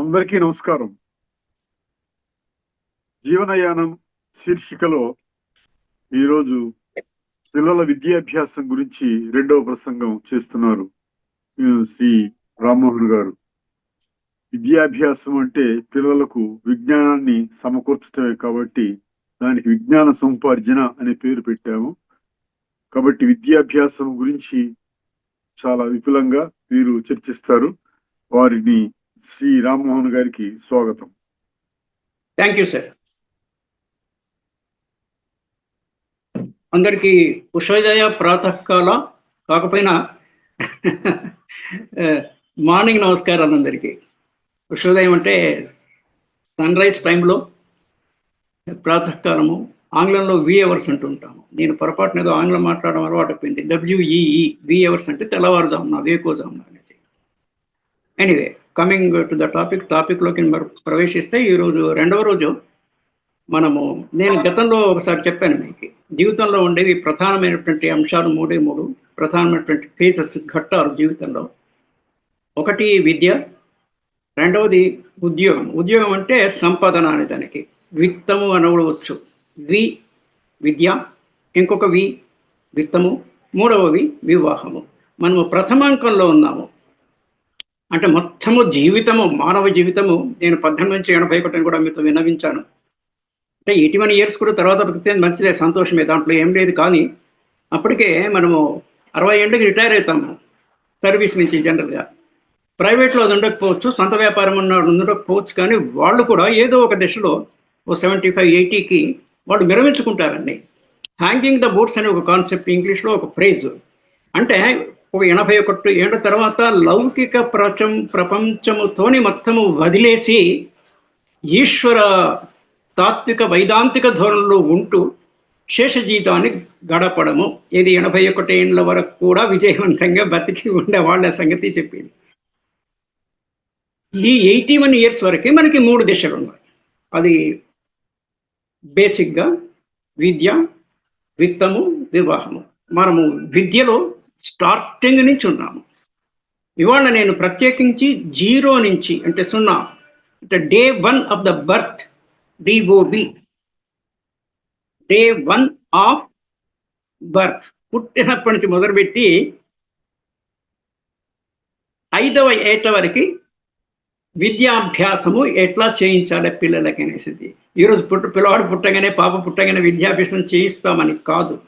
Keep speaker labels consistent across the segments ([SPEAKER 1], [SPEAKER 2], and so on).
[SPEAKER 1] అందరికీ నమస్కారం. జీవనయానం శీర్షికలో ఈరోజు పిల్లల విద్యాభ్యాసం గురించి రెండవ ప్రసంగం చేస్తున్నారు శ్రీ రామ్మోహన్ గారు. విద్యాభ్యాసం అంటే పిల్లలకు విజ్ఞానాన్ని సమకూర్చడమే కాబట్టి దానికి విజ్ఞాన సముపార్జన అనే పేరు పెట్టాము. కాబట్టి విద్యాభ్యాసం గురించి చాలా విపులంగా వీరు చర్చిస్తారు. వారిని శ్రీ రామ్మోహన్ గారికి స్వాగతం.
[SPEAKER 2] థ్యాంక్ యూ సార్ అందరికీ ఉషోదయ ప్రాతకాల కాకపోయినా మార్నింగ్ నమస్కారాలు అందరికీ. ఉషోదయం అంటే సన్ రైజ్ టైంలో ప్రాతకాలము ఆంగ్లంలో వి అవర్స్ అంటుంటాము నేను పొరపాటున ఏదో ఆంగ్లం మాట్లాడడం అలవాటు అయిపోయింది డబ్ల్యూఈఈ వి అవర్స్ అంటే తెల్లవారుజామున వేకోజామున అనేసి. Anyway coming to the topic టాపిక్లోకి మరి ప్రవేశిస్తే ఈరోజు రెండవ రోజు మనము నేను గతంలో ఒకసారి చెప్పాను మీకు. జీవితంలో ఉండేవి ప్రధానమైనటువంటి అంశాలు మూడే మూడు ప్రధానమైనటువంటి ఫేసెస్ ఘట్టాలు జీవితంలో. ఒకటి విద్య రెండవది ఉద్యోగం. ఉద్యోగం అంటే సంపాదన అనే దానికి. విత్తము అనవచ్చు. వి విద్య. ఇంకొక వి విత్తము. మూడవవి వివాహము. మనము ప్రథమాంకంలో ఉన్నాము. అంటే మొత్తము జీవితము మానవ జీవితము నేను పద్దెనిమిది నుంచి ఎనభై ఒకటిని కూడా మీతో విన్నవించాను. అంటే ఎయిటీ వన్ ఇయర్స్ కూడా తర్వాత బతికితే మంచిదే సంతోషమే. దాంట్లో ఏం లేదు కానీ అప్పటికే మనము అరవై ఏళ్ళకి రిటైర్ అవుతాము సర్వీస్ నుంచి జనరల్గా. ప్రైవేట్లో అది ఉండకపోవచ్చు సొంత వ్యాపారం ఉన్న ఉండకపోవచ్చు కానీ వాళ్ళు కూడా ఏదో ఒక దశలో ఓ సెవెంటీ ఫైవ్ ఎయిటీకి వాళ్ళు విరమించుకుంటారండి. హ్యాంగింగ్ ద బోట్స్ అనే ఒక కాన్సెప్ట్ ఇంగ్లీష్లో ఒక ఫ్రేజ్ అంటే ఒక ఎనభై ఒకటి ఏళ్ళ తర్వాత లౌకిక ప్రచం ప్రపంచముతోని మొత్తము వదిలేసి ఈశ్వర తాత్విక వైదాంతిక ధోరణిలో ఉంటూ శేష జీవితాన్ని గడపడము. ఇది ఎనభై ఒకటి ఏళ్ళ వరకు కూడా విజయవంతంగా బతికి ఉండే వాళ్ళ సంగతి చెప్పింది. ఈ ఎయిటీ వన్ ఇయర్స్ వరకు మనకి మూడు దశలు ఉన్నాయి. అది బేసిక్గా విద్య విత్తము వివాహము మనము విద్యలో స్టార్టింగ్ నుంచి ఉన్నాము. ఇవాళ నేను ప్రత్యేకించి జీరో నుంచి అంటే సున్నా అంటే day one of the birth DOB day one of birth. పుట్టినప్పటి నుంచి మొదలుపెట్టి ఐదవ ఏట వరకు విద్యాభ్యాసము ఎట్లా చేయించాలి పిల్లలకి అనేసి ఈరోజు పుట్ట పిల్లవాడు పుట్టగానే పాప పుట్టగానే విద్యాభ్యాసం చేయిస్తామని కాదు.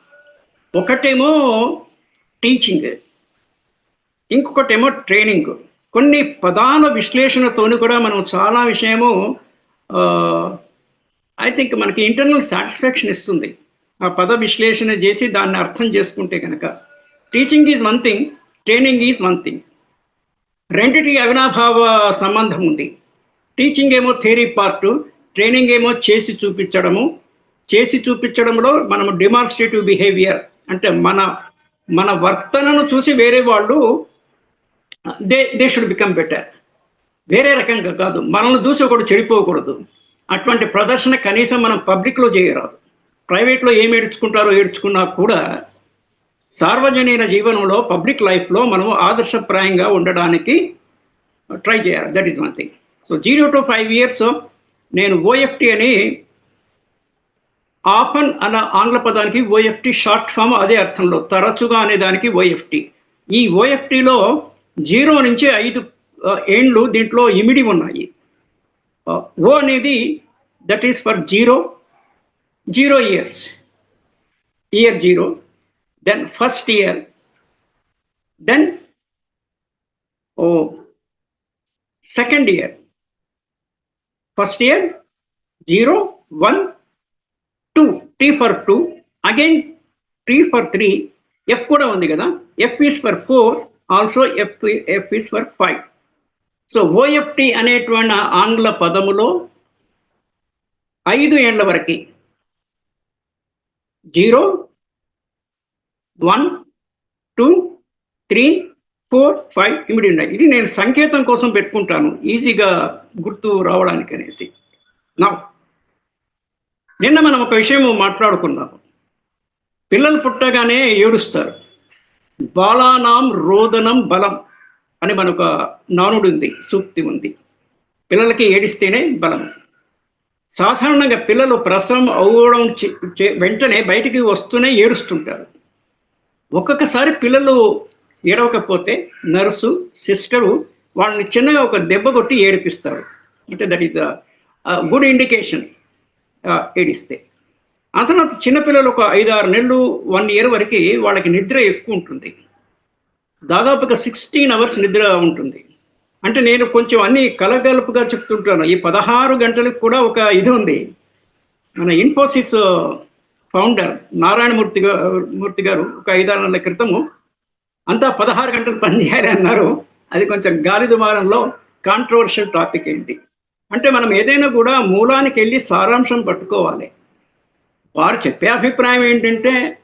[SPEAKER 2] ఒకటేమో టీచింగ్ ఇంకొకటేమో ట్రైనింగ్ కొన్ని పదాల విశ్లేషణతోని కూడా మనం చాలా విషయము ఐ థింక్ మనకి ఇంటర్నల్ సాటిస్ఫాక్షన్ ఇస్తుంది. ఆ పద విశ్లేషణ చేసి దాన్ని అర్థం చేసుకుంటే కనుక teaching is one thing training is one thing రెండిటి అవినాభావ సంబంధం ఉంది. టీచింగ్ ఏమో థియరీ పార్ట్ ట్రైనింగ్ ఏమో చేసి చూపించడము. చేసి చూపించడంలో మనం డిమాన్స్ట్రేటివ్ బిహేవియర్ అంటే మన మన వర్తనను చూసి వేరే వాళ్ళు they they should become better వేరే రకంగా కాదు మనల్ని చూసి ఒకడు చెడిపోకూడదు. అటువంటి ప్రదర్శన కనీసం మనం పబ్లిక్లో చేయరాదు. ప్రైవేట్లో ఏం ఏడ్చుకుంటారో ఏడ్చుకున్నా కూడా సార్వజనీన జీవనంలో పబ్లిక్ లైఫ్లో మనం ఆదర్శప్రాయంగా ఉండడానికి ట్రై చేయాలి. That is one thing so zero to five years నేను ఓఎఫ్టి అని ఆఫన్ అన్న ఆంగ్ల పదానికి ఓఎఫ్టి షార్ట్ ఫామ్ అదే అర్థంలో. తరచుగా అనే దానికి ఓఎఫ్టి ఈ ఓఎఫ్టిలో జీరో నుంచి ఐదు ఏండ్లు దీంట్లో ఇమిడి ఉన్నాయి. ఓ అనేది that is for zero zero years. Year zero then first year then O second year. First year zero one two T for two again T for three F కూడా ఉంది కదా? F is for four also F F is for five so OFT అనేటువంటి ఆంగ్ల పదములో ఐదు ఏండ్ల వరకు zero one two three four five ఇమిడి ఉన్నాయి. ఇది నేను సంకేతం కోసం పెట్టుకుంటాను. ఈజీగా గుర్తు రావడానికి అనేసి నా నిన్న మనం ఒక విషయం మాట్లాడుకున్నాము పిల్లలు పుట్టగానే ఏడుస్తారు. బాలానాం రోదనం బలం అని మనకు నానుడు ఉంది సూక్తి ఉంది పిల్లలకి ఏడిస్తేనే బలం. సాధారణంగా పిల్లలు ప్రసవం అవ్వడం వెంటనే బయటికి వస్తూనే ఏడుస్తుంటారు. ఒక్కొక్కసారి పిల్లలు ఏడవకపోతే నర్సు సిస్టరు వాళ్ళని చిన్నగా ఒక దెబ్బ కొట్టి ఏడిపిస్తారు. అంటే దట్ ఈస్ గుడ్ ఇండికేషన్. ఏడిస్తే. ఆ తర్వాత చిన్నపిల్లలు ఒక ఐదు ఆరు నెలలు వన్ ఇయర్ వరకు వాళ్ళకి నిద్ర ఎక్కువ ఉంటుంది. దాదాపుగా సిక్స్టీన్ అవర్స్ నిద్ర ఉంటుంది. అంటే నేను కొంచెం అన్ని కలగలుపుగా చెప్తుంటాను. ఈ పదహారు గంటలకు కూడా ఒక ఇది ఉంది. మన ఇన్ఫోసిస్ ఫౌండర్ నారాయణమూర్తి గారు మూర్తి గారు ఒక ఐదారు నెలల క్రితము అంతా పదహారు గంటలు పనిచేయాలి అన్నారు. అది కొంచెం గాలి దుమారంలో కాంట్రవర్షియల్ టాపిక్ ఏంటి? అంటే మనం ఏదైనా కూడా మూలానికి వెళ్ళి సారాంశం పట్టుకోవాలి. వారు చెప్పే అభిప్రాయం ఏంటంటే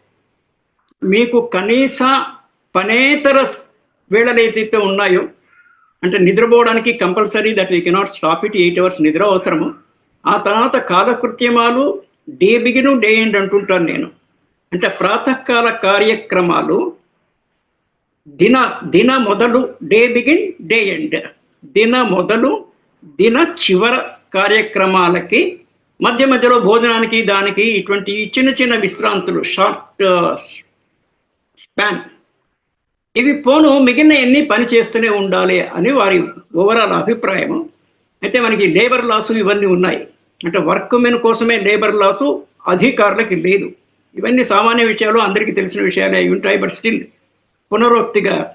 [SPEAKER 2] మీకు కనీస పనేతర వేళలు ఏదైతే ఉన్నాయో అంటే నిద్రపోవడానికి compulsory that we cannot stop it eight hours నిద్ర అవసరము. ఆ తర్వాత కాలకృత్యమాలు డే బిగిన్ డే ఎండ్ అంటుంటాను నేను. అంటే ప్రాతకాల కార్యక్రమాలు దిన దిన మొదలు డే బిగిన్ డే ఎండ్. దిన మొదలు దిన చివర కార్యక్రమాలకి మధ్య మధ్యలో భోజనానికి దానికి ఇటువంటి చిన్న చిన్న విశ్రాంతులు షార్ట్ స్పాన్. ఇవి పోను మిగిలిన ఎన్ని పని చేస్తూనే ఉండాలి అని వారి ఓవరాల్ అభిప్రాయం. అయితే మనకి లేబర్ లాసు ఇవన్నీ ఉన్నాయి. అంటే వర్క్ మెన్ కోసమే లేబర్ లాసు అధికారులకి లేదు. ఇవన్నీ సామాన్య విషయాలు అందరికీ తెలిసిన విషయాలే ఉంటాయి. బట్ స్టిల్ పునరోక్తిగా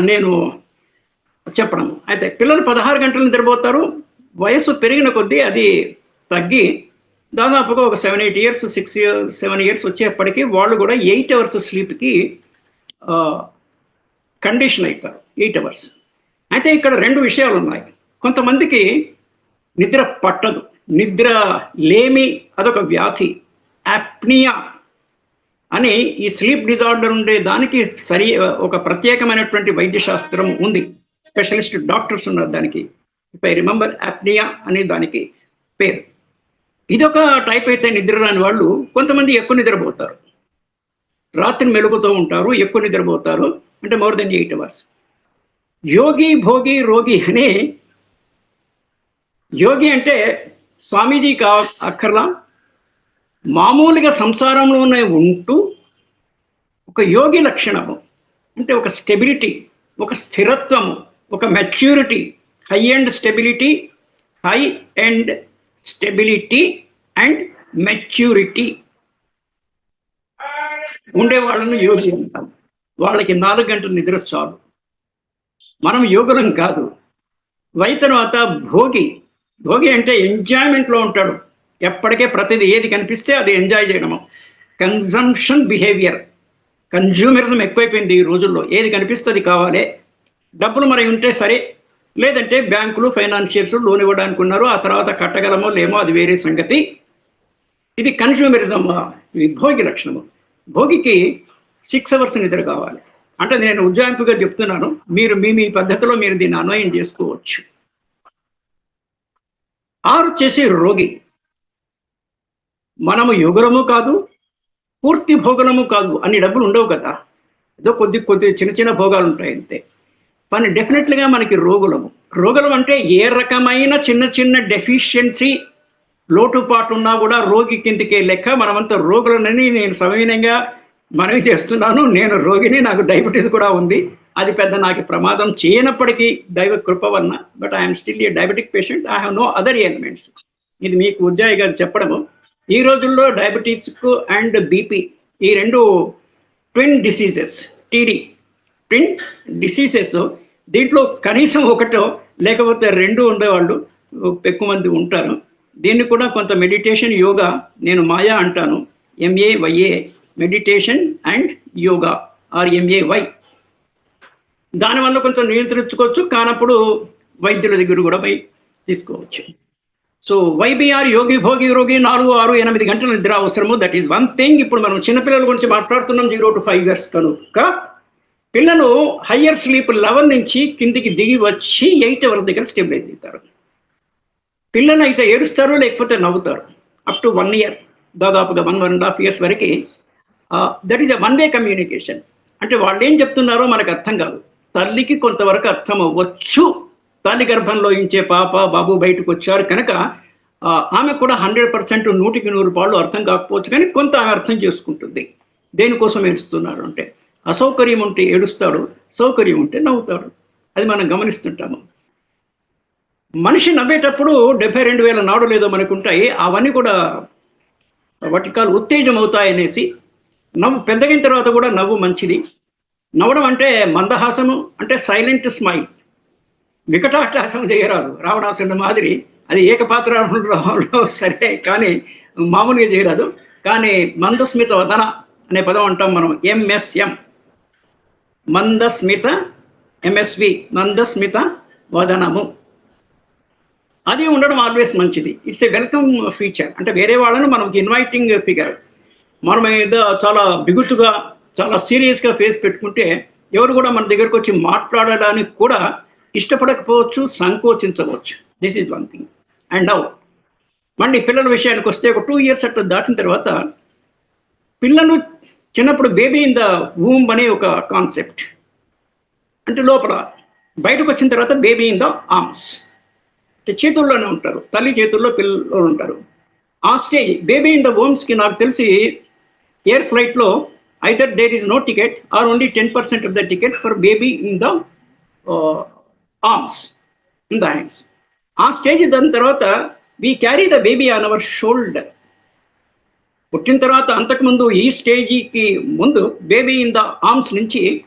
[SPEAKER 2] నేను చెప్పడం అయితే పిల్లలు పదహారు గంటలు నిద్రపోతారు వయస్సు పెరిగిన కొద్దీ అది తగ్గి దాదాపుగా ఒక seven eight years six years seven years వచ్చేప్పటికీ వాళ్ళు కూడా ఎయిట్ అవర్స్ స్లీప్కి కండిషన్ అయిపోయారు. ఎయిట్ అవర్స్ అయితే ఇక్కడ రెండు విషయాలు ఉన్నాయి. కొంతమందికి నిద్ర పట్టదు. నిద్ర లేమి అదొక వ్యాధి. యాప్నియా అని ఈ స్లీప్ డిజార్డర్ ఉండే దానికి సరి ఒక ప్రత్యేకమైనటువంటి వైద్యశాస్త్రం ఉంది. స్పెషలిస్ట్ డాక్టర్స్ ఉన్నారు దానికి. ఐ రిమెంబర్ యాప్నియా అనే దానికి పేరు. ఇదొక టైప్ అయితే నిద్ర రాని వాళ్ళు కొంతమంది ఎక్కువ నిద్రపోతారు. రాత్రి మెలుగుతూ ఉంటారు ఎక్కువ నిద్రపోతారు అంటే మోర్ దెన్ ఎయిట్ అవర్స్ యోగి భోగి రోగి అని యోగి అంటే స్వామీజీ కా అక్కర్లా మామూలుగా సంసారంలోనే ఉంటూ ఒక యోగి లక్షణము అంటే ఒక స్టెబిలిటీ ఒక స్థిరత్వము ఒక maturity high and stability high and stability and maturity ఉండే వాళ్ళను యోగి అంటాం. వాళ్ళకి నాలుగు గంటలు నిద్ర చాలు. మనం యోగులం కాదు. వై తర్వాత భోగి. భోగి అంటే ఎంజాయ్మెంట్లో ఉంటాడు. ఎప్పటికే ప్రతిదీ ఏది కనిపిస్తే అది ఎంజాయ్ చేయడము. కన్జంప్షన్ బిహేవియర్ కన్జ్యూమరిజం ఎక్కువైపోయింది ఈ రోజుల్లో. ఏది కనిపిస్తే అది కావాలి. డబ్బులు మరి ఉంటే సరే లేదంటే బ్యాంకులు ఫైనాన్షియర్స్ లోన్ ఇవ్వడానికి ఉన్నారు ఆ తర్వాత కట్టగలమో లేమో అది వేరే సంగతి. ఇది కన్స్యూమరిజం ఇది భోగి లక్షణము. భోగికి సిక్స్ అవర్స్ నిద్ర కావాలి. అంటే నేను ఉజ్జాయింపుగా చెప్తున్నాను మీరు మీ మీ పద్ధతిలో మీరు దీన్ని అన్వయం చేసుకోవచ్చు. ఆరు చేసే రోగి మనము యుగరము కాదు పూర్తి భోగలము కాదు అన్ని డబ్బులు ఉండవు కదా. ఏదో కొద్ది కొద్ది చిన్న చిన్న భోగాలు ఉంటాయి అంతే కానీ డెఫినెట్లీగా మనకి రోగులము. రోగులం అంటే ఏ రకమైన చిన్న చిన్న డెఫిషియన్సీ లోటుపాటు ఉన్నా కూడా రోగి కిందకే లెక్క మనమంతా రోగులనని నేను సవినయంగా మనవి చేస్తున్నాను. నేను రోగిని నాకు డయాబెటీస్ కూడా ఉంది. అది పెద్ద నాకు ప్రమాదం చేయనప్పటికీ దైవ కృప వలన but I'm still a diabetic patient I have no other elements ఇది మీకు ఉద్యోగి గారు చెప్పడము. ఈ రోజుల్లో డయాబెటీస్కు అండ్ బీపీ ఈ రెండు twin diseases TD print diseases దీంట్లో కనీసం ఒకటో లేకపోతే రెండు ఉండేవాళ్ళు ఎక్కువ మంది ఉంటారు. దీన్ని కూడా కొంత మెడిటేషన్ యోగా నేను మాయా అంటాను. MA YA meditation and yoga are MA Y దానివల్ల కొంచెం నియంత్రించుకోవచ్చు కానప్పుడు వైద్యుల దగ్గర కూడా పోయి తీసుకోవచ్చు. సో వైబిఆర్ యోగి భోగి రోగి నాలుగు ఆరు ఎనిమిది గంటల నిద్ర అవసరము. దట్ ఈస్ వన్ థింగ్ ఇప్పుడు మనం చిన్నపిల్లల గురించి మాట్లాడుతున్నాం జీరో టు ఫైవ్ ఇయర్స్ కనుక. పిల్లలు హయ్యర్ స్లీప్ లెవెన్ నుంచి కిందికి దిగి వచ్చి ఎయిట్ అవర్ దగ్గర స్టెబిలైజ్ అవుతారు. పిల్లలు అయితే ఏడుస్తారు లేకపోతే నవ్వుతారు. అప్ టు వన్ ఇయర్ దాదాపుగా one one and half years వరకు that is a one way communication. అంటే వాళ్ళు ఏం చెప్తున్నారో మనకు అర్థం కాదు. తల్లికి కొంతవరకు అర్థం అవ్వచ్చు. తల్లి గర్భంలో ఇంచే పాప బాబు బయటకు వచ్చారు కనుక ఆమె కూడా హండ్రెడ్ పర్సెంట్ నూటికి నూరు పాళ్ళు అర్థం కాకపోవచ్చు కానీ కొంత ఆమె అర్థం చేసుకుంటుంది. దేనికోసం ఏడుస్తున్నారు అంటే అసౌకర్యం ఉంటే ఏడుస్తాడు సౌకర్యం ఉంటే నవ్వుతాడు. అది మనం గమనిస్తుంటాము. మనిషి నవ్వేటప్పుడు డెబ్బై రెండు వేల నాడు లేదో మనకుంటాయి అవన్నీ కూడా వటికాలు ఉత్తేజం అవుతాయనేసి నవ్వు పెద్దగిన తర్వాత కూడా నవ్వు మంచిది. నవ్వడం అంటే మందహాసము అంటే సైలెంట్ స్మైల్. వికటాటాసం చేయరాదు రావణాసురుడు మాదిరి. అది ఏకపాత్రంలో సరే కానీ మామూలుగా చేయరాదు. కానీ మందస్మిత వదన అనే పదం అంటాం మనం ఎంఎస్ఎం. మందస్మిత ఎంఎస్వి మందస్మిత వదనము. అది ఉండడం ఆల్వేస్ మంచిది. ఇట్స్ ఏ వెల్కమ్ ఫీచర్ అంటే వేరే వాళ్ళని మనకి ఇన్వైటింగ్ ఫిగర్ మనం ఏదో చాలా బిగుతుగా చాలా సీరియస్గా ఫేస్ పెట్టుకుంటే ఎవరు కూడా మన దగ్గరకు వచ్చి మాట్లాడడానికి కూడా ఇష్టపడకపోవచ్చు సంకోచించవచ్చు. This is one thing and now మళ్ళీ పిల్లల విషయానికి వస్తే ఒక టూ ఇయర్స్ అట్లా దాటిన తర్వాత పిల్లలు చిన్నప్పుడు బేబీ ఇన్ ద వూమ్ అనే ఒక కాన్సెప్ట్ అంటే లోపల బయటకు వచ్చిన తర్వాత బేబీ ఇన్ ద ఆర్మ్స్ అంటే చేతుల్లోనే ఉంటారు. తల్లి చేతుల్లో పిల్లలు ఉంటారు. ఆ స్టేజ్ బేబీ ఇన్ ద హోమ్స్కి నాకు తెలిసి ఎయిర్ ఫ్లైట్లో either there is no ticket or only ten percent of the ticket for baby in the arms in the hands ఆ స్టేజ్ దాని తర్వాత we carry the baby on our shoulder పుట్టిన తర్వాత అంతకుముందు ఈ స్టేజీకి ముందు బేబీ ఇన్ ద ఆర్మ్స్ నుంచి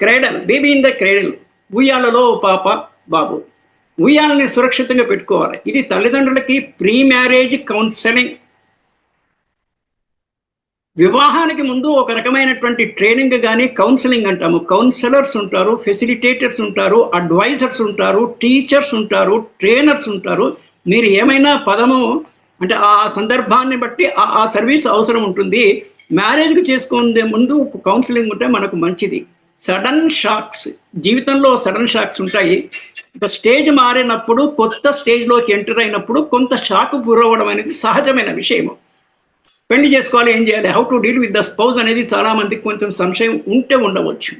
[SPEAKER 2] cradle baby in the cradle ఉయ్యాలలో పాప బాబు. ఉయ్యాలని సురక్షితంగా పెట్టుకోవాలి. ఇది తల్లిదండ్రులకి ప్రీ మ్యారేజ్ కౌన్సిలింగ్. వివాహానికి ముందు ఒక రకమైనటువంటి ట్రైనింగ్ కానీ కౌన్సిలింగ్ అంటాము. కౌన్సిలర్స్ ఉంటారు ఫెసిలిటేటర్స్ ఉంటారు అడ్వైజర్స్ ఉంటారు టీచర్స్ ఉంటారు ట్రైనర్స్ ఉంటారు. మీరు ఏమైనా పదము అంటే ఆ సందర్భాన్ని బట్టి ఆ- సర్వీస్ అవసరం ఉంటుంది. మ్యారేజ్కి చేసుకునే ముందు కౌన్సిలింగ్ ఉంటే మనకు మంచిది. సడన్ షాక్స్ జీవితంలో సడన్ షాక్స్ ఉంటాయి. ఒక స్టేజ్ మారినప్పుడు కొత్త స్టేజ్లోకి ఎంటర్ అయినప్పుడు కొంత షాక్ గురవ్వడం అనేది సహజమైన విషయము. పెళ్ళి చేసుకోవాలి ఏం చేయాలి how to deal with the spouse అనేది చాలా మందికి కొంచెం సంశయం ఉంటే ఉండవచ్చు.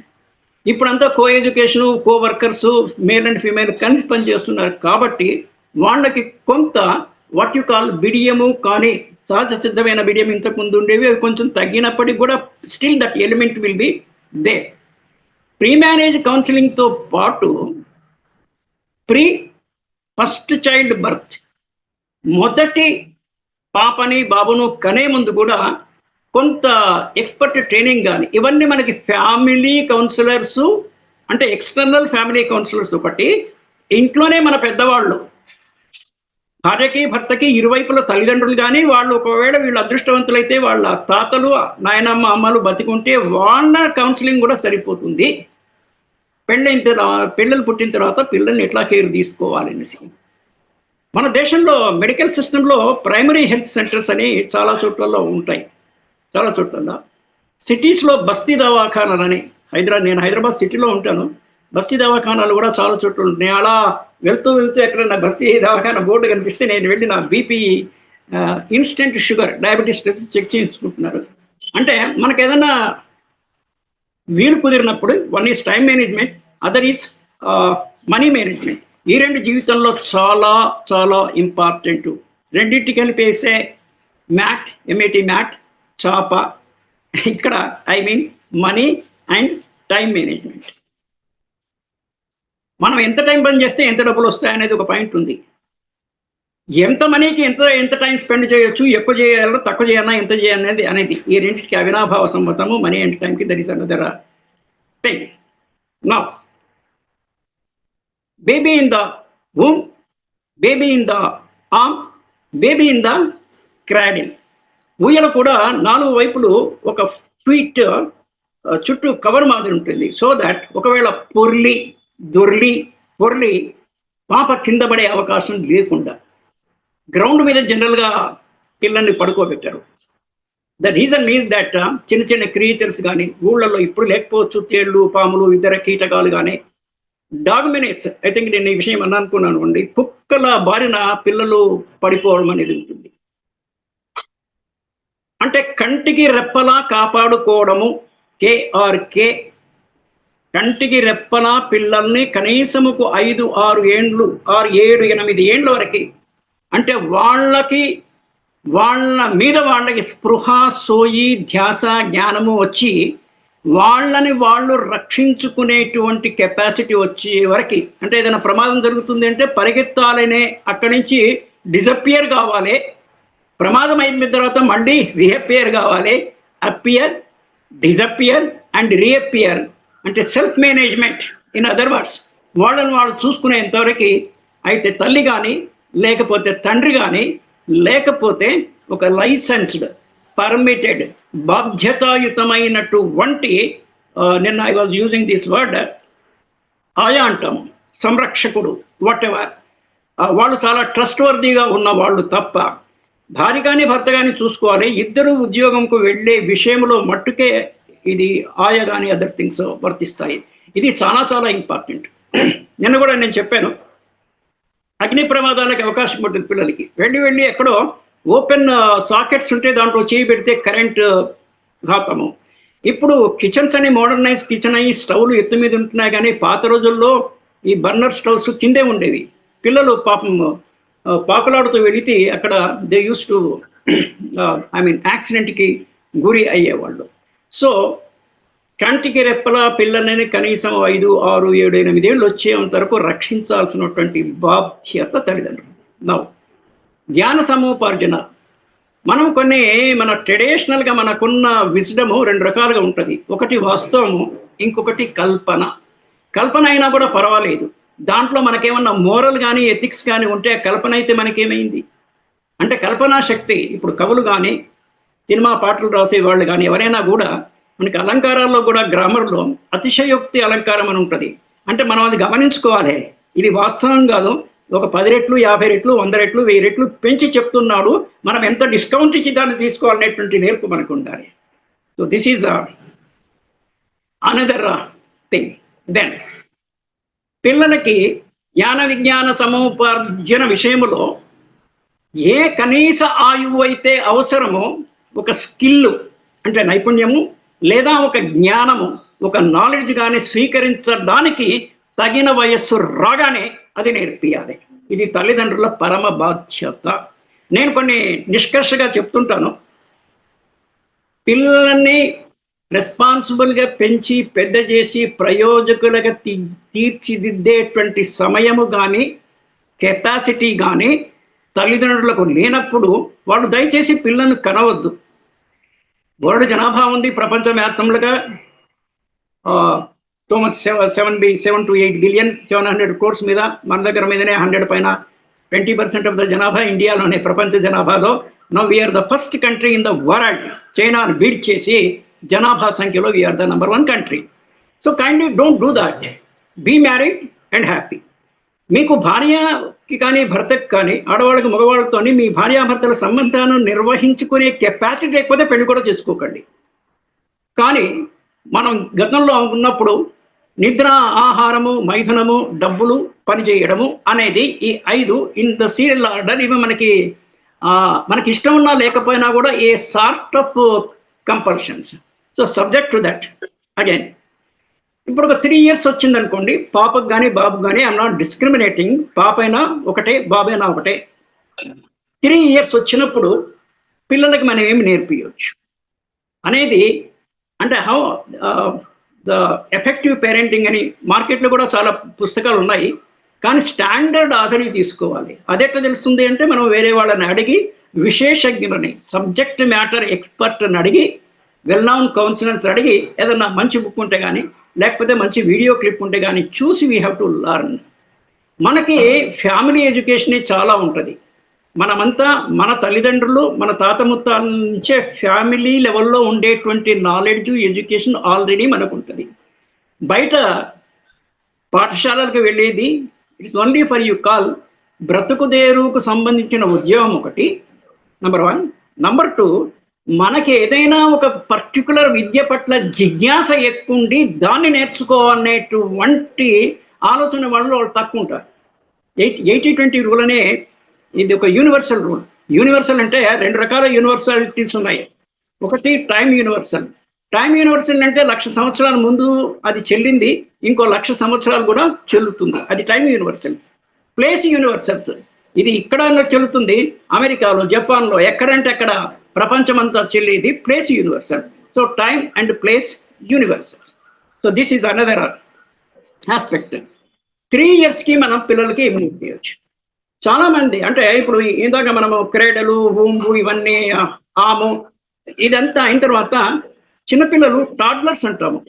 [SPEAKER 2] ఇప్పుడంతా co education co workers male and female కలిసి పనిచేస్తున్నారు కాబట్టి వాళ్ళకి కొంత వాట్ యు కాల్ బిడియము కానీ సహజ సిద్ధమైన బిడియం ఇంతకు ముందు ఉండేవి అవి కొంచెం తగ్గినప్పటికీ కూడా still that element will be they pre marriage కౌన్సిలింగ్తో పాటు ప్రీ ఫస్ట్ చైల్డ్ బర్త్ మొదటి పాపని బాబును కనే ముందు కూడా కొంత ఎక్స్పర్ట్ ట్రైనింగ్ కానీ ఇవన్నీ మనకి ఫ్యామిలీ కౌన్సిలర్స్ అంటే ఎక్స్టర్నల్ ఫ్యామిలీ కౌన్సిలర్స్ ఒకటి ఇంట్లోనే మన పెద్దవాళ్ళు భార్యకి భర్తకి ఇరువైపుల తల్లిదండ్రులు కానీ వాళ్ళు ఒకవేళ వీళ్ళు అదృష్టవంతులైతే వాళ్ళ తాతలు నాయనమ్మ అమ్మలు బతికుంటే వాళ్ళ కౌన్సిలింగ్ కూడా సరిపోతుంది. పెళ్ళైన తర్వాత పిల్లలు పుట్టిన తర్వాత పిల్లల్ని ఎట్లా కేర్ తీసుకోవాలనేసి మన దేశంలో మెడికల్ సిస్టంలో ప్రైమరీ హెల్త్ సెంటర్స్ అని చాలా చోట్లలో ఉంటాయి. చాలా చోట్లలో. సిటీస్లో బస్తీ దవాఖానాలని హైదరాబాద్ నేను హైదరాబాద్ సిటీలో ఉంటాను. బస్తీ దవాఖానాలు కూడా చాలా చోట్ల ఉంటాయి అలా వెళ్తూ వెళ్తూ ఎక్కడైనా బస్తీ దవాఖాన బోర్డు కనిపిస్తే నేను వెళ్ళి నా BP instant sugar diabetes check చేయించుకుంటున్నారు. అంటే మనకు ఏదైనా వీలు కుదిరినప్పుడు one is time management other is money management. ఈ రెండు జీవితంలో చాలా చాలా ఇంపార్టెంట్. రెండింటి కలిపేసే మ్యాట్ ఎంఏటి మ్యాట్ చాప ఇక్కడ I mean money and time management. మనం ఎంత టైం పని చేస్తే ఎంత డబ్బులు వస్తాయనేది ఒక పాయింట్ ఉంది. ఎంత మనీకి ఎంత ఎంత టైం స్పెండ్ చేయొచ్చు ఎక్కువ చేయాలో తక్కువ చేయాలా ఎంత చేయాలనేది అనేది ఈ రెండింటికి అవినాభావ సంబంధము మనీ అండ్ టైంకి that is another thing now baby in the womb baby in the arm baby in the cradle ఊయల కూడా నాలుగు వైపులు ఒక స్వీట్ చుట్టూ కవర్ మాదిరి ఉంటుంది. సో దట్ ఒకవేళ పొర్లి దొర్లి పొర్లి పాప కింద పడే అవకాశం లేకుండా గ్రౌండ్ మీద జనరల్గా పిల్లల్ని పడుకోబెట్టారు. ద రీజన్ మీన్స్ దట్ చిన్న చిన్న క్రియేచర్స్ కానీ ఊళ్ళల్లో ఇప్పుడు లేకపోవచ్చు తేళ్ళు పాములు ఇతర కీటకాలు కానీ డాగ్మినేస్ ఐ థింక్ నేను ఈ విషయం అని అనుకున్నాను అండి కుక్కల బారిన పిల్లలు పడిపోవడం అనేది ఉంటుంది. అంటే కంటికి రెప్పలా కాపాడుకోవడము కేఆర్కే కంటికి రెప్పన పిల్లల్ని కనీసముకు ఐదు ఆరు ఏండ్లు ఆరు ఏడు ఎనిమిది ఏండ్ల వరకు. అంటే వాళ్ళకి వాళ్ళ మీద వాళ్ళకి స్పృహ సోయి ధ్యాస జ్ఞానము వచ్చి వాళ్ళని వాళ్ళు రక్షించుకునేటువంటి కెపాసిటీ వచ్చే వరకు. అంటే ఏదైనా ప్రమాదం జరుగుతుంది అంటే పరిగెత్తాలనే అక్కడి నుంచి డిజపియర్ కావాలి. ప్రమాదం అయిన తర్వాత మళ్ళీ రీఅపియర్ కావాలి. అపియర్ డిజపియర్ అండ్ రీఅపియర్ అంటే self management in other words వాళ్ళని వాళ్ళు చూసుకునేంతవరకు అయితే తల్లి కానీ లేకపోతే తండ్రి కానీ లేకపోతే ఒక లైసెన్స్డ్ పర్మిటెడ్ బాధ్యతాయుతమైనటువంటి నిన్న I was using this word ఆయా అంటాము సంరక్షకుడు వాట్ ఎవర్ వాళ్ళు చాలా ట్రస్ట్ వర్దీగా ఉన్న వాళ్ళు తప్ప భార్య కానీ భర్త కానీ చూసుకోవాలి. ఇద్దరు ఉద్యోగంకు వెళ్ళే విషయంలో మట్టుకే ఇది ఆయా కానీ అదర్ థింగ్స్ వర్తిస్తాయి. ఇది చాలా చాలా ఇంపార్టెంట్ నిన్న కూడా నేను చెప్పాను. అగ్ని ప్రమాదాలకు అవకాశం ఉంటుంది పిల్లలకి. వెళ్ళి వెళ్ళి ఎక్కడో ఓపెన్ సాకెట్స్ uh, ఉంటే దాంట్లో చేయి పెడితే కరెంట్ uh, ఘాతము. ఇప్పుడు కిచెన్స్ అని మోడర్నైజ్ కిచెన్ అయ్యి స్టవ్లు ఎత్తు మీద ఉంటున్నాయి కానీ పాత రోజుల్లో ఈ బర్నర్ స్టవ్స్ కిందే ఉండేవి. పిల్లలు పాపం uh, పాకులాడుతూ వెళితే అక్కడ they used to I mean యాక్సిడెంట్కి గురి అయ్యేవాళ్ళు. సో కంటికి రెప్పల పిల్లలని కనీసం ఐదు ఆరు ఏడు ఎనిమిది ఏళ్ళు వచ్చేంత వరకు రక్షించాల్సినటువంటి బాధ్యత తల్లిదండ్రులు. నవ్వు ధ్యాన సముపార్జన. మనం కొన్ని మన ట్రెడిషనల్గా మనకున్న విజ్డము రెండు రకాలుగా ఉంటుంది. ఒకటి వాస్తవము ఇంకొకటి కల్పన. కల్పన అయినా కూడా పర్వాలేదు. దాంట్లో మనకేమన్నా మోరల్ కానీ ఎథిక్స్ కానీ ఉంటే కల్పన అయితే మనకేమైంది? అంటే కల్పనా శక్తి. ఇప్పుడు కవులు కానీ సినిమా పాటలు రాసే వాళ్ళు కానీ ఎవరైనా కూడా మనకి అలంకారాల్లో కూడా గ్రామర్లో అతిశయోక్తి అలంకారం అని ఉంటుంది. అంటే మనం అది గమనించుకోవాలి. ఇది వాస్తవం కాదు. ఒక పది రెట్లు యాభై రెట్లు వంద రెట్లు వెయ్యి రెట్లు పెంచి చెప్తున్నాడు. మనం ఎంత డిస్కౌంట్ ఇచ్చి దాన్ని తీసుకోవాలనేటువంటి నేర్పు మనకు ఉండాలి. So this is another thing then పిల్లలకి జ్ఞాన విజ్ఞాన సముపార్జన విషయంలో ఏ కనీస ఆయువు అయితే అవసరమో ఒక స్కిల్ అంటే నైపుణ్యము లేదా ఒక జ్ఞానము ఒక నాలెడ్జ్ కానీ స్వీకరించడానికి తగిన వయస్సు రాగానే అది నేర్పియాలి. ఇది తల్లిదండ్రుల పరమ బాధ్యత. నేను కొన్ని నిష్కర్షగా చెప్తుంటాను. పిల్లల్ని రెస్పాన్సిబుల్గా పెంచి పెద్ద చేసి ప్రయోజకులుగా తీ తీర్చిదిద్దేటువంటి సమయము కానీ కెపాసిటీ కానీ తల్లిదండ్రులకు లేనప్పుడు వాళ్ళు దయచేసి పిల్లలను కనవద్దు. వరల్డ్ జనాభా ఉంది ప్రపంచవ్యాప్తంగా so much seven B seven to eight billion seven hundred crores మీద మన దగ్గర మీదనే హండ్రెడ్ పైన ట్వంటీ పర్సెంట్ ఆఫ్ ద జనాభా ఇండియాలోనే ప్రపంచ జనాభాలో. No we are the first country in the world చైనాను బీట్ చేసి జనాభా సంఖ్యలో we are the number one country so kindly don't do that be married and happy మీకు భార్యకి కానీ భర్తకి కానీ ఆడవాళ్ళకి మగవాళ్ళతోని మీ భార్యాభర్తల సంబంధాలను నిర్వహించుకునే కెపాసిటీ లేకపోతే పెళ్ళి కూడా చేసుకోకండి. కానీ మనం గతంలో ఉన్నప్పుడు నిద్ర ఆహారము మైథునము డబ్బులు పనిచేయడము అనేది ఈ ఐదు ఇన్ ద సీరియల్ ఆర్డర్ ఇవి మనకి మనకి ఇష్టం ఉన్నా లేకపోయినా కూడా a sort of compulsions so subject to that again ఇప్పుడు ఒక త్రీ ఇయర్స్ వచ్చింది అనుకోండి పాపకు కానీ బాబు కానీ ఐఎమ్ నాట్ డిస్క్రిమినేటింగ్ పాప అయినా ఒకటే బాబు అయినా ఒకటే. త్రీ ఇయర్స్ వచ్చినప్పుడు పిల్లలకి మనం ఏమి నేర్పించవచ్చు అనేది అంటే హౌ ద ఎఫెక్టివ్ పేరెంటింగ్ అని మార్కెట్లో కూడా చాలా పుస్తకాలు ఉన్నాయి. కానీ స్టాండర్డ్ ఆధరి తీసుకోవాలి. అదెట్లా తెలుస్తుంది అంటే మనం వేరే వాళ్ళని అడిగి విశేషజ్ఞులని సబ్జెక్ట్ మ్యాటర్ ఎక్స్పర్ట్ని అడిగి వెల్ నౌన్ కౌన్సిలర్స్ అడిగి ఏదన్నా మంచి బుక్ ఉంటే కానీ లేకపోతే మంచి వీడియో క్లిప్ ఉంటే కానీ చూసి వీ హ్యావ్ టు లర్న్ మనకి ఫ్యామిలీ ఎడ్యుకేషనే చాలా ఉంటుంది. మనమంతా మన తల్లిదండ్రులు మన తాత ముత్తాల నుంచే ఫ్యామిలీ లెవెల్లో ఉండేటువంటి నాలెడ్జ్ ఎడ్యుకేషన్ ఆల్రెడీ మనకు ఉంటుంది. బయట పాఠశాలలకు వెళ్ళేది it's only for you call బ్రతుకుదేరుకు సంబంధించిన ఉద్యోగం ఒకటి నంబర్ వన్ నంబర్ టూ మనకి ఏదైనా ఒక పర్టికులర్ విద్య పట్ల జిజ్ఞాస ఎక్కువండి దాన్ని నేర్చుకోవాలనేటువంటి ఆలోచన వాళ్ళు వాళ్ళు తక్కువ ఉంటారు. ఎయిట్ ఎయిటీ ట్వంటీ రూల్ అనే ఇది ఒక యూనివర్సల్ రూల్ యూనివర్సల్ అంటే రెండు రకాల యూనివర్సాలిటీస్ ఉన్నాయి. ఒకటి టైం యూనివర్సల్ టైం యూనివర్సల్ అంటే లక్ష సంవత్సరాల ముందు అది చెల్లింది ఇంకో లక్ష సంవత్సరాలు కూడా చెల్లుతుంది. అది టైం యూనివర్సల్ ప్లేస్ యూనివర్సల్స్ ఇది ఇక్కడ చెల్లుతుంది అమెరికాలో జపాన్లో ఎక్కడంటే అక్కడ ప్రపంచమంతా చెల్లేది place universal. So time and place universal so this is another aspect. Three ఇయర్స్కి మనం పిల్లలకి ఇమ్యూనిటీ చేయొచ్చు చాలా మంది అంటే ఇప్పుడు ఇందాక మనము క్రీడలు ఊంబు ఇవన్నీ ఆము ఇదంతా అయిన తర్వాత చిన్నపిల్లలు టాడ్లర్స్ అంటాము.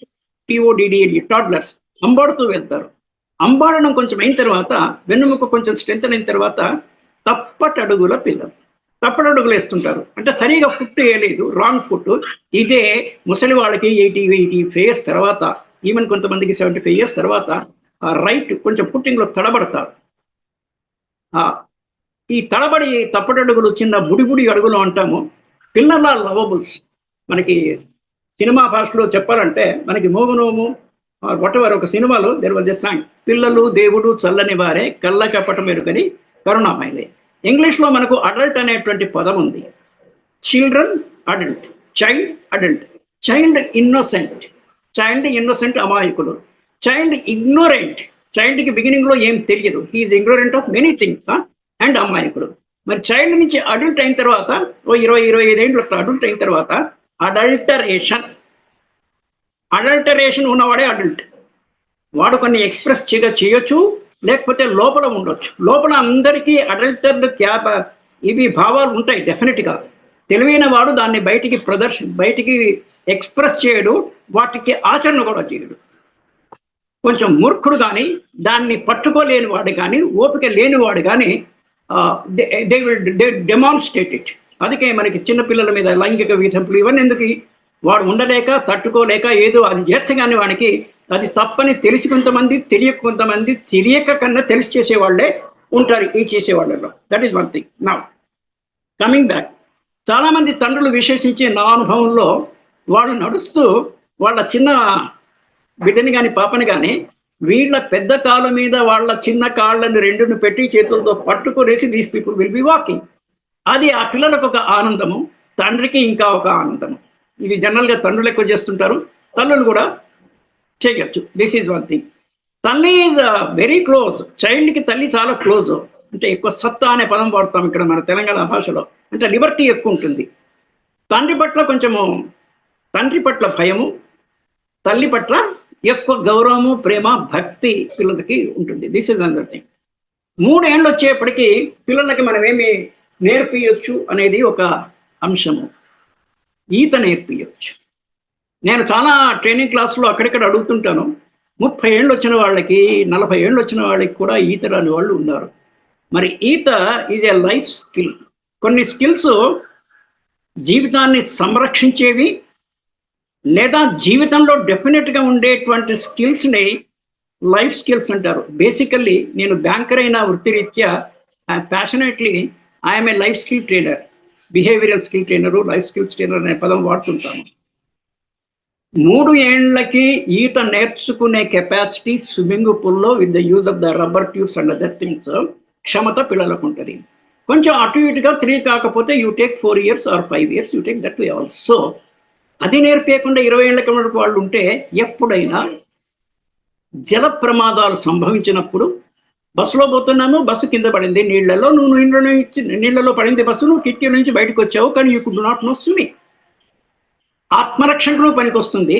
[SPEAKER 2] టిఓడిడిఎల్ఈ టాడ్లర్స్ అంబాడుతూ వెళ్తారు. అంబాడడం కొంచెం అయిన తర్వాత వెన్నుముక కొంచెం స్ట్రెంత్ అయిన తర్వాత తప్పటడుగుల పిల్లలు. తప్పటడుగులు వేస్తుంటారు. అంటే సరిగా ఫుట్ వేయలేదు రాంగ్ ఫుట్ ఇదే ముసలి వాళ్ళకి ఎయిటీ ఎయిటీ ఫేస్ తర్వాత ఈవెన్ కొంతమందికి సెవెంటీ ఫైవ్ ఇయర్స్ తర్వాత రైట్ కొంచెం పుట్టింగ్లో తడబడతారు. ఆ, ఈ తడబడి తప్పటడుగులు చిన్న బుడి బుడి అడుగులు అంటాము. పిల్లల లవబుల్స్ మనకి సినిమా భాషలో చెప్పాలంటే మనకి మోగునోము వాటెవర్ ఒక సినిమాలో దెర్ వాజ్ ఎ సాంగ్ పిల్లలు దేవుడు చల్లని వారే కళ్ళ కపట మెరుగని కరుణామయలే. ఇంగ్లీష్లో మనకు అడల్ట్ అనేటువంటి పదం ఉంది. Children adult child adult child innocent child innocent అమాయకుడు. చైల్డ్ ఇగ్నోరెంట్ చైల్డ్కి బిగినింగ్లో ఏం తెలియదు. He is ignorant of many things and అమాయకుడు. మరి చైల్డ్ నుంచి అడల్ట్ అయిన తర్వాత ఓ ఇరవై ఇరవై ఐదేళ్ళు అడల్ట్ అయిన తర్వాత అడల్టరేషన్ అడల్టరేషన్ ఉన్నవాడే అడల్ట్ వాడు కొన్ని ఎక్స్ప్రెస్ చేయగా చేయొచ్చు లేకపోతే లోపల ఉండొచ్చు. లోపల అందరికీ అడల్టర్ క్యాబ్ ఇవి భావాలు ఉంటాయి డెఫినెట్గా తెలివైన వాడు దాన్ని బయటికి ప్రదర్శన బయటికి ఎక్స్ప్రెస్ చేయడు వాటికి ఆచరణ కూడా చేయడు. కొంచెం మూర్ఖుడు కానీ దాన్ని పట్టుకోలేని వాడు కానీ ఓపిక లేనివాడు కానీ దే విల్ డెమాన్స్ట్రేట్ ఇట్ అందుకే మనకి చిన్నపిల్లల మీద లైంగిక విధంపులు ఇవన్నీ ఎందుకు? వాడు ఉండలేక తట్టుకోలేక ఏదో అది చేస్తే కానీ వాడికి అది తప్పని తెలిసి కొంతమంది తెలియక కొంతమంది తెలియక కన్నా తెలిసి చేసేవాళ్ళే ఉంటారు ఈ చేసేవాళ్ళలో that is one thing now coming back చాలామంది తండ్రులు విశేషించి నా అనుభవంలో వాళ్ళు నడుస్తూ వాళ్ళ చిన్న బిడ్డని కానీ పాపని కానీ వీళ్ళ పెద్ద కాళ్ళ మీద వాళ్ళ చిన్న కాళ్ళని రెండును పెట్టి చేతులతో పట్టుకొనేసి these people will be walking అది ఆ పిల్లలకు ఒక ఆనందము తండ్రికి ఇంకా ఒక ఆనందము. ఇది జనరల్గా తండ్రులు ఎక్కువ చేస్తుంటారు. తల్లులు కూడా చేయొచ్చు. దిస్ ఈజ్ వన్ థింగ్ తల్లి ఈజ్ వెరీ క్లోజ్ చైల్డ్కి తల్లి చాలా క్లోజ్ అంటే ఎక్కువ సత్తా అనే పదం వాడతాం ఇక్కడ మన తెలంగాణ భాషలో. అంటే లిబర్టీ ఎక్కువ ఉంటుంది. తండ్రి పట్ల కొంచెము తండ్రి పట్ల భయము తల్లి పట్ల ఎక్కువ గౌరవము ప్రేమ భక్తి పిల్లలకి ఉంటుంది. దిస్ ఇస్ అందర్ థింగ్ మూడేళ్ళు వచ్చేప్పటికీ పిల్లలకి మనం ఏమి నేర్పియొచ్చు అనేది ఒక అంశము. ఈత నేర్పియొచ్చు. నేను చాలా ట్రైనింగ్ క్లాసులో అక్కడిక్కడ అడుగుతుంటాను. ముప్పై ఏళ్ళు వచ్చిన వాళ్ళకి నలభై ఏళ్ళు వచ్చిన వాళ్ళకి కూడా ఈత రాని వాళ్ళు ఉన్నారు. మరి ఈత ఈజ్ ఎ లైఫ్ స్కిల్ కొన్ని స్కిల్స్ జీవితాన్ని సంరక్షించేవి లేదా జీవితంలో డెఫినెట్గా ఉండేటువంటి స్కిల్స్ని లైఫ్ స్కిల్స్ అంటారు. బేసికల్లీ నేను బ్యాంకర్ అయిన వృత్తిరీత్యా passionately I'm a life skill trainer behavioural skill trainer life skills trainer అనే పదం వాడుతుంటాను. మూడు ఏళ్ళకి ఈత నేర్చుకునే కెపాసిటీ స్విమ్మింగ్ పూల్లో with the use of the rubber tubes and other things క్షమత పిల్లలకు ఉంటుంది. కొంచెం అటు ఇటుగా త్రీ కాకపోతే you take four years or five years you take that also అది నేర్పేయకుండా ఇరవై ఏళ్ళ కింద వాళ్ళు ఉంటే ఎప్పుడైనా జల ప్రమాదాలు సంభవించినప్పుడు బస్సులో పోతున్నాము బస్సు కింద పడింది. నీళ్ళలో నువ్వు నీళ్ళలో నుంచి నీళ్ళలో పడింది బస్సు నువ్వు కిటికీ నుంచి బయటకు వచ్చావు కానీ you could not know swimming ఆత్మరక్షణకు పనికొస్తుంది.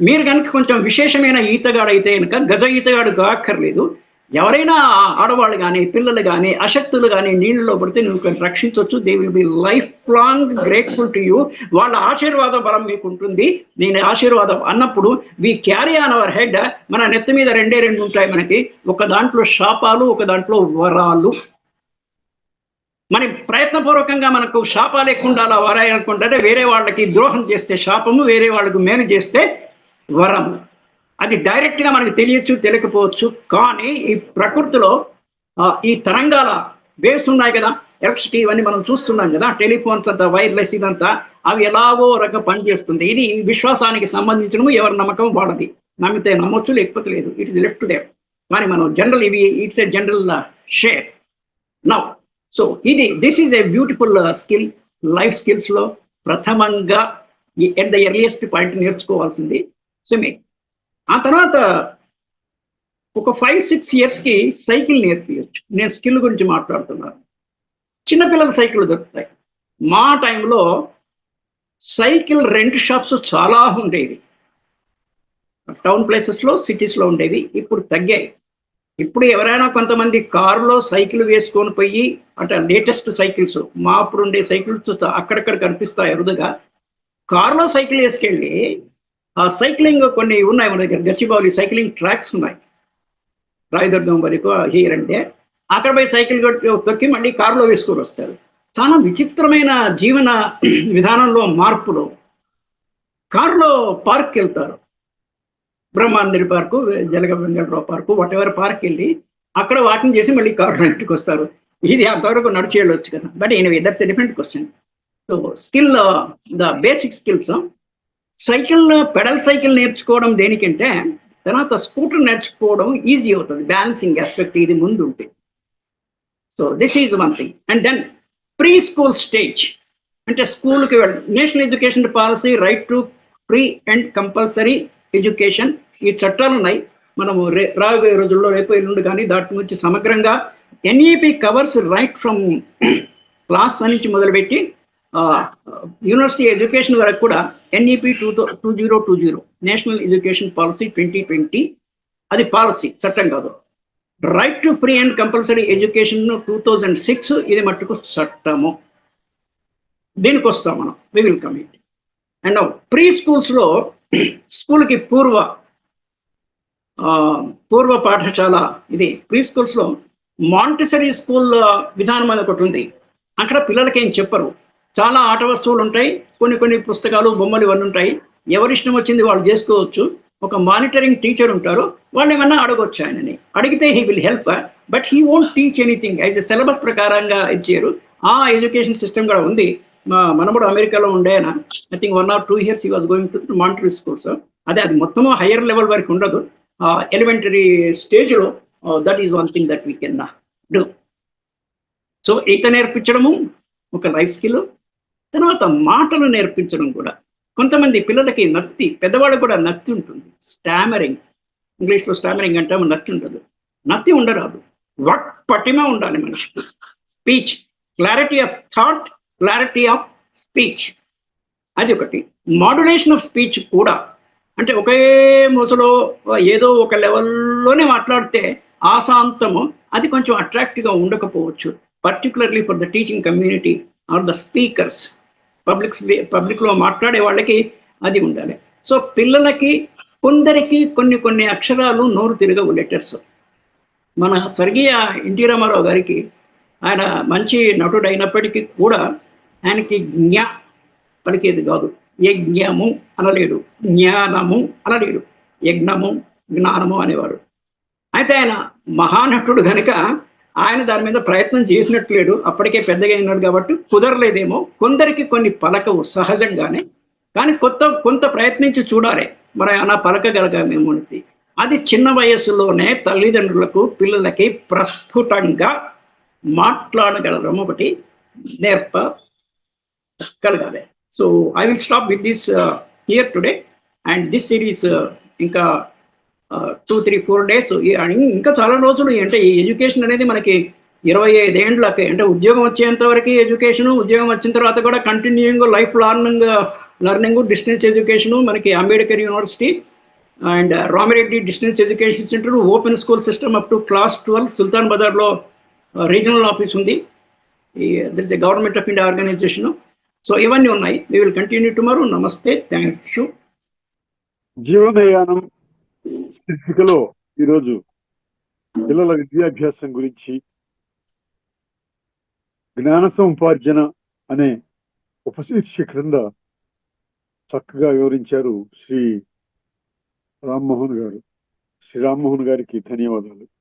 [SPEAKER 2] మీరు కనుక కొంచెం విశేషమైన ఈతగాడైతే కనుక గజ ఈతగాడు కాక్కర్లేదు ఎవరైనా ఆడవాళ్ళు కానీ పిల్లలు కానీ అశక్తులు కానీ నీళ్ళలో పడితే నువ్వు రక్షించవచ్చు they will be lifelong grateful to you వాళ్ళ ఆశీర్వాద బలం మీకు ఉంటుంది. నేను ఆశీర్వాదం అన్నప్పుడు we carry on our head మన నెత్తి మీద రెండే రెండు ఉంటాయి మనకి. ఒక దాంట్లో శాపాలు ఒక దాంట్లో వరాలు. మన ప్రయత్నపూర్వకంగా మనకు శాపాలు ఎక్కువ ఉండాలా వరాయి వేరే వాళ్ళకి ద్రోహం చేస్తే శాపము వేరే వాళ్ళకు మేలు చేస్తే వరము. అది డైరెక్ట్గా మనకు తెలియచ్చు తెలియకపోవచ్చు. కానీ ఈ ప్రకృతిలో ఈ తరంగాల వేవ్స్ ఉన్నాయి కదా ఎలక్ట్రిసిటీ ఇవన్నీ మనం చూస్తున్నాం కదా టెలిఫోన్స్ అంతా వైర్లెస్ ఇదంతా అవి ఎలాగో రకం పనిచేస్తుంది. ఇది విశ్వాసానికి సంబంధించినము ఎవరి నమ్మకం వాడది నమ్మితే నమ్మొచ్చు లేకపోతే లేదు. ఇట్ ఇస్ లెఫ్ట్ డే కానీ మనం జనరల్ ఇవి it's a general share now so ఇది this is a beautiful skill life స్కిల్స్లో ప్రథమంగా ఎట్ ద ఎర్లియస్ట్ పాయింట్ నేర్చుకోవాల్సింది. స్విమ్మింగ్ ఆ తర్వాత ఒక ఫైవ్ సిక్స్ ఇయర్స్కి సైకిల్ నేర్పించచ్చు నేను స్కిల్ గురించి మాట్లాడుతున్నాను. చిన్నపిల్లల సైకిల్ దొరుకుతాయి. మా టైంలో సైకిల్ రెంట్ షాప్స్ చాలా ఉండేవి. టౌన్ ప్లేసెస్లో సిటీస్లో ఉండేవి. ఇప్పుడు తగ్గాయి. ఇప్పుడు ఎవరైనా కొంతమంది కారులో సైకిల్ వేసుకొని పోయి అంటే లేటెస్ట్ సైకిల్స్ మా అప్పుడు ఉండే సైకిల్స్ అక్కడక్కడ కనిపిస్తాయి అరుదుగా కారులో సైకిల్ వేసుకెళ్ళి ఆ సైక్లింగ్ కొన్ని ఉన్నాయి మన దగ్గర గచ్చిబౌలి సైక్లింగ్ ట్రాక్స్ ఉన్నాయి. రాయదుర్గం వరకు హియర్ అంటే అక్కడ పోయి సైకిల్ తొక్కి మళ్ళీ కారులో వేసుకొని వస్తారు. చాలా విచిత్రమైన జీవన విధానంలో మార్పులు. కారులో పార్క్కి వెళ్తారు. బ్రహ్మాండరి park Jalaga Venkatarao park whatever park వెళ్ళి అక్కడ వాకింగ్ చేసి మళ్ళీ కారు ఇంటికి వస్తారు. ఇది అంతవరకు నడిచి వెళ్ళొచ్చు కదా. But anyway that's different question so skill the basic skills cycle pedal cycle నేర్చుకోవడం దేనికంటే తర్వాత స్కూటర్ నేర్చుకోవడం ఈజీ అవుతుంది. బ్యాలెన్సింగ్ ఆస్పెక్ట్ ఇది ముందు ఉంటే. So this is one thing and then pre school stage అంటే స్కూల్కి వెళ్ళడం national education policy right to free and compulsory education ఈ చట్టాలు ఉన్నాయి. మనము రే రాబోయే రోజుల్లో రేపు ఎల్లుండి కానీ దాటి నుంచి సమగ్రంగా NEP covers right from class నుంచి మొదలుపెట్టి యూనివర్సిటీ ఎడ్యుకేషన్ వరకు కూడా NEP two two zero two zero national education policy twenty twenty అది పాలసీ చట్టం కాదు. Right to free and compulsory education two thousand six ఇది మట్టుకు చట్టము. దీనికి వస్తాం మనం we will commit and pre స్కూల్స్లో స్కూల్కి పూర్వ ఆ, పూర్వ పాఠశాల ఇది ప్రీ స్కూల్స్లో మాంటిసరీ స్కూల్ విధానం అనేది ఒకటి ఉంది. అక్కడ పిల్లలకి ఏం చెప్పరు. చాలా ఆట వస్తువులు ఉంటాయి. కొన్ని కొన్ని పుస్తకాలు బొమ్మలు ఇవన్నీ ఉంటాయి. ఎవరిష్టం వచ్చింది వాళ్ళు చేసుకోవచ్చు. ఒక మానిటరింగ్ టీచర్ ఉంటారు. వాళ్ళు ఏమన్నా అడగొచ్చు ఆయనని. అడిగితే he will help but he won't teach anything. As a syllabus ప్రకారంగా ఇచ్చారు ఆ ఎడ్యుకేషన్ సిస్టమ్ కూడా ఉంది. మా మనముడు అమెరికాలో ఉండే I think one or two years he was going to monetary schools అదే అది మొత్తము హయ్యర్ లెవెల్ వరకు ఉండదు. ఎలిమెంటరీ స్టేజ్లో that is one thing that we can do so ఈత నేర్పించడము ఒక లైఫ్ స్కిల్ తర్వాత మాటలు నేర్పించడం కూడా. కొంతమంది పిల్లలకి నత్తి పెద్దవాళ్ళు కూడా నత్తి ఉంటుంది. స్టామరింగ్ ఇంగ్లీష్లో స్టామరింగ్ అంటాము నత్తి ఉంటుంది. నత్తి ఉండరాదు. వట్ పటిమ ఉండాలి మనిషికి. Speech clarity of thought clarity of speech అది ఒకటి మాడ్యులేషన్ ఆఫ్ స్పీచ్ కూడా. అంటే ఒకే మూసలో ఏదో ఒక లెవెల్లోనే మాట్లాడితే ఆశాంతము అది కొంచెం అట్రాక్టివ్గా ఉండకపోవచ్చు. Particularly for the teaching community or the speakers public పబ్లిక్లో మాట్లాడే వాళ్ళకి అది ఉండాలి. సో పిల్లలకి కొందరికి కొన్ని కొన్ని అక్షరాలు నోరు తిరగవు లెటర్స్ మన స్వర్గీయ ఎన్టీ రామారావు గారికి ఆయన మంచి నటుడు అయినప్పటికీ కూడా ఆయనకి జ్ఞా పలికేది కాదు. యజ్ఞము అనలేడు. జ్ఞానము అనలేడు. యజ్ఞము జ్ఞానము అనేవాడు. అయితే ఆయన మహానటుడు కనుక ఆయన దాని మీద ప్రయత్నం చేసినట్లేడు. అప్పటికే పెద్దగా అయినాడు కాబట్టి కుదరలేదేమో. కొందరికి కొన్ని పలకవు సహజంగానే. కానీ కొత్త కొంత ప్రయత్నించి చూడాలి మరి అలా పలకగలగామేమో అది చిన్న వయసులోనే తల్లిదండ్రులకు పిల్లలకి ప్రస్ఫుటంగా మాట్లాడగలడం ఒకటి నేర్ప కలగాలి so I will stop with this here today and this series ఇంకా టూ త్రీ ఫోర్ డేస్ ఇంకా చాలా రోజులు అంటే ఈ ఎడ్యుకేషన్ అనేది మనకి ఇరవై ఐదేండ్లకి అంటే ఉద్యోగం వచ్చేంత వరకు ఎడ్యుకేషన్ ఉద్యోగం వచ్చిన తర్వాత కూడా continuing life learning learning distance education మనకి Ambedkar university and Ramireddy distance education centre open school system up to class twelve Sultan బజార్లో రీజనల్ ఆఫీస్ ఉంది. There is a government of India organisation so ఇవన్నీ ఉన్నాయి. We will continue tomorrow namaste thank you
[SPEAKER 1] జీవనయానం శీర్షికలో ఈరోజు పిల్లల విద్యాభ్యాసం గురించి జ్ఞాన సముపార్జన అనే ఉపశీర్షిక క్రింద చక్కగా వివరించారు శ్రీ రామ్మోహన్ గారు. శ్రీ రామ్మోహన్ గారికి ధన్యవాదాలు.